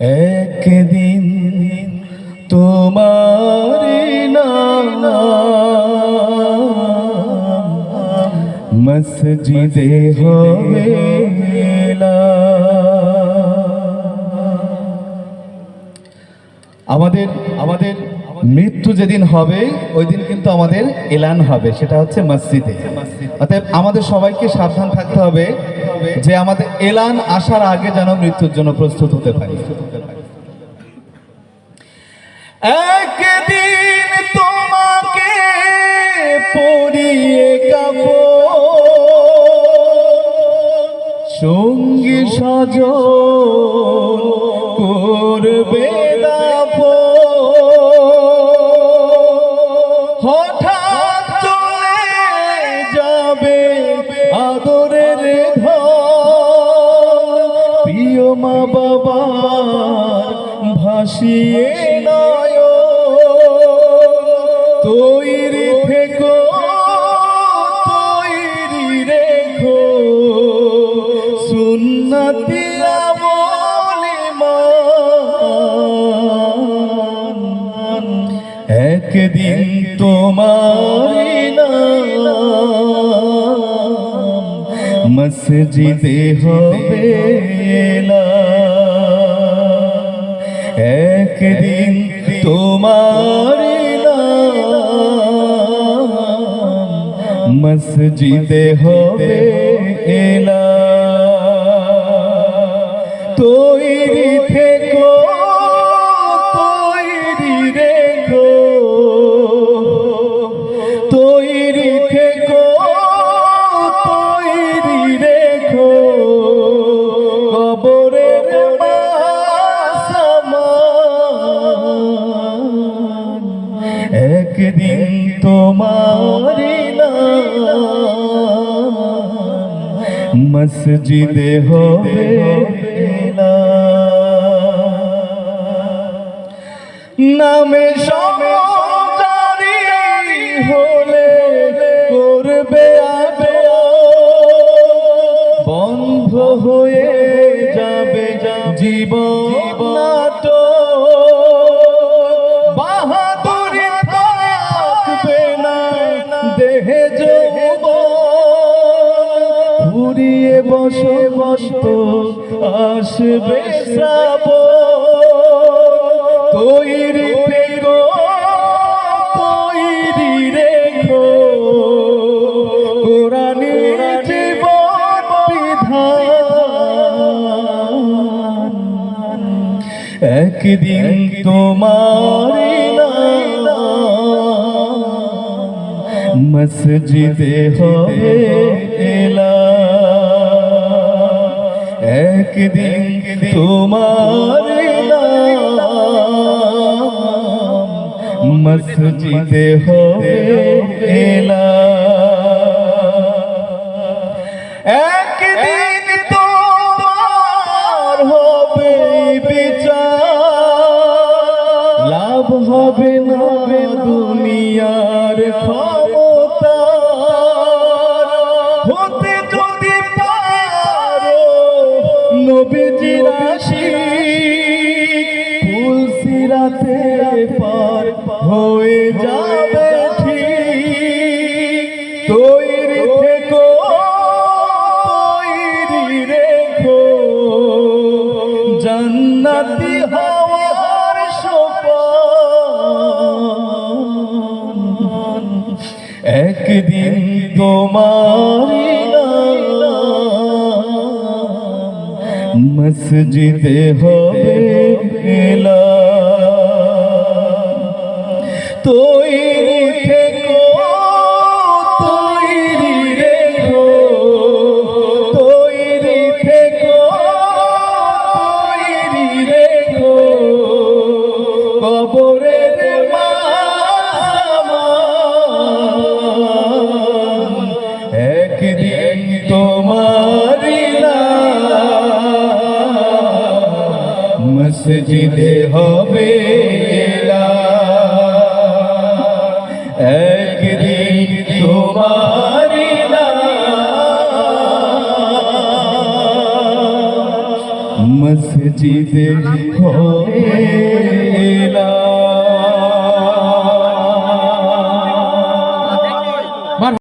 একদিন তোমার মসজিদে হবে আমাদের আমাদের মৃত্যু যেদিন হবে, ওই দিন কিন্তু আমাদের এলান হবে, সেটা হচ্ছে মসজিদে। অতএব আমাদের সবাইকে সাবধান থাকতে হবে যে আমাদের এলান আসার আগে যেন মৃত্যুর জন্য প্রস্তুত হতে পারি। একদিন তোমাকে পরিয়ে কাপড় সঙ্গী সজ করবে। হঠাৎ চলে যাবে আদরের ঘর প্রিয় মা বাবার ভাসিয়ে একদিন তোমার মসজিদে হবে। একদিন তোমার মসজিদে হবে একদিন তোমার মসজিদে হবে নামে সমজারি হলে করবে আবে বন্ধ হয়ে যাবে জীবন। আসবে তৈরি তৈরি রেখো। জীবন বিধান। একদিন তোমার মসজিদে হবে এলান। একদিন তোমার মসজিদে হবে এলান। নবীজি রাশি ফুল সিরাতে পার যাবে ঠিক তৈরি থেকো তৈরি রেখো জান্নাতি হওয়ার সোপান একদিন তোমার মসজিদে হবে এলান। তৈরি থেকো তৈরি রেখো। তৈরি থেকো তৈরি রেখো। মাসামান একদিন তোমার মসজিদে হবে এলান। একদিন তোমার নাম মসজিদে মসজিদে হয়ে